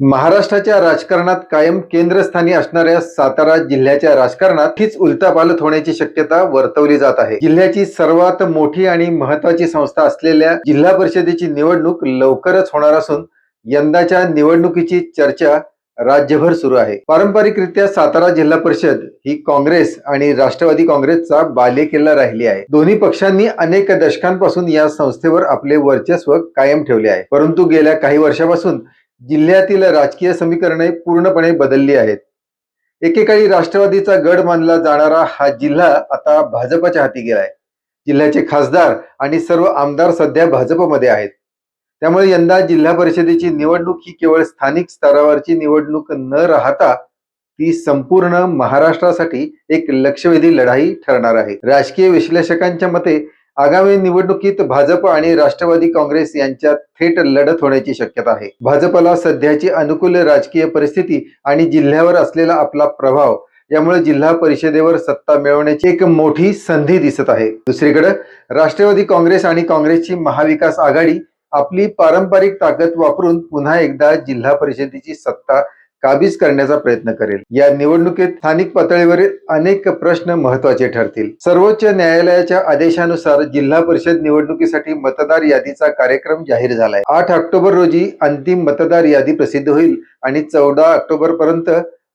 महाराष्ट्राच्या राजकारणात कायम केंद्रस्थानी असणाऱ्या सातारा जिल्ह्याच्या राजकारणात हीच उलटापालट होण्याची शक्यता वर्तवली जात आहे. जिल्ह्याची सर्वात मोठी आणि महत्वाची संस्था असलेल्या जिल्हा परिषदेची निवडणूक लवकरच होणार असून यंदाच्या निवडणुकीची चर्चा राज्यभर सुरू आहे. पारंपरिकरित्या सातारा जिल्हा परिषद ही काँग्रेस आणि राष्ट्रवादी काँग्रेसचा बालेकिल्ला राहिली आहे. दोन्ही पक्षांनी अनेक दशकांपासून या संस्थेवर आपले वर्चस्व कायम ठेवले आहे. परंतु गेल्या काही वर्षापासून जिल्ह्यातील राजकीय समीकरणे पूर्णपणे बदलली आहेत. एकेकाळी राष्ट्रवादीचा गड मानला जाणारा हा जिल्हा आता भाजपच्या हाती गेलाय. जिल्ह्याचे खासदार आणि सर्व आमदार सध्या भाजपमध्ये आहेत. त्यामुळे यंदा जिल्हा परिषदेची निवडणूक ही केवळ स्थानिक स्तरावरची निवडणूक न राहता ती संपूर्ण महाराष्ट्रासाठी एक लक्षवेधी लढाई ठरणार आहे. राजकीय विश्लेषकांच्या मते आगामी निवडणुकीत भाजप आणि राष्ट्रवादी काँग्रेस यांच्यात थेट लढत होण्याची शक्यता आहे. भाजपला सध्याची अनुकूल राजकीय परिस्थिती आणि जिल्ह्यावर असलेला आपला प्रभाव यामुळे जिल्हा परिषदेवर सत्ता मिळवण्याची एक मोठी संधी दिसत आहे. दुसरीकडे राष्ट्रवादी काँग्रेस आणि काँग्रेसची महाविकास आघाडी आपली पारंपरिक ताकद वापरून पुन्हा एकदा जिल्हा परिषदेची सत्ता काबीज करण्याचा प्रयत्न करेल. या निवडणुकीत स्थानिक पातळीवरील अनेक प्रश्न महत्त्वाचे ठरतील. सर्वोच्च न्यायालयाच्या आदेशानुसार जिल्हा परिषद निवडणुकीसाठी मतदार यादीचा कार्यक्रम जाहीर झालाय. आठ ऑक्टोबर रोजी अंतिम मतदार यादी प्रसिद्ध होईल आणि चौदा ऑक्टोबर पर्यंत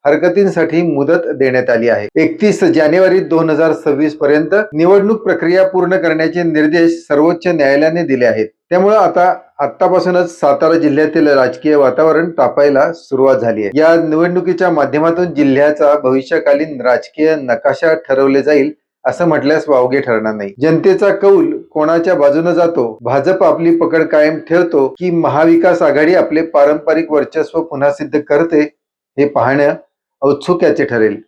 हरकतींसाठी मुदत देण्यात आली आहे. एकतीस जानेवारी दोन हजार सव्वीस पर्यंत निवडणूक प्रक्रिया पूर्ण करण्याचे निर्देश सर्वोच्च न्यायालयाने दिले आहेत. त्यामुळे आता आतापासूनच सातारा जिल्ह्यातील राजकीय वातावरण तापायला सुरुवात झाली आहे. या निवडणुकीच्या माध्यमातून जिल्ह्याचा भविष्यकालीन राजकीय नकाशा ठरवले जाईल असं म्हटल्यास वावगे ठरणार नाही. जनतेचा कौल कोणाच्या बाजूने जातो? भाजप आपली पकड कायम ठेवतो की महाविकास आघाडी आपले पारंपरिक वर्चस्व पुन्हा सिद्ध करते हे पाहणं औत्सुक्याचे ठरेल.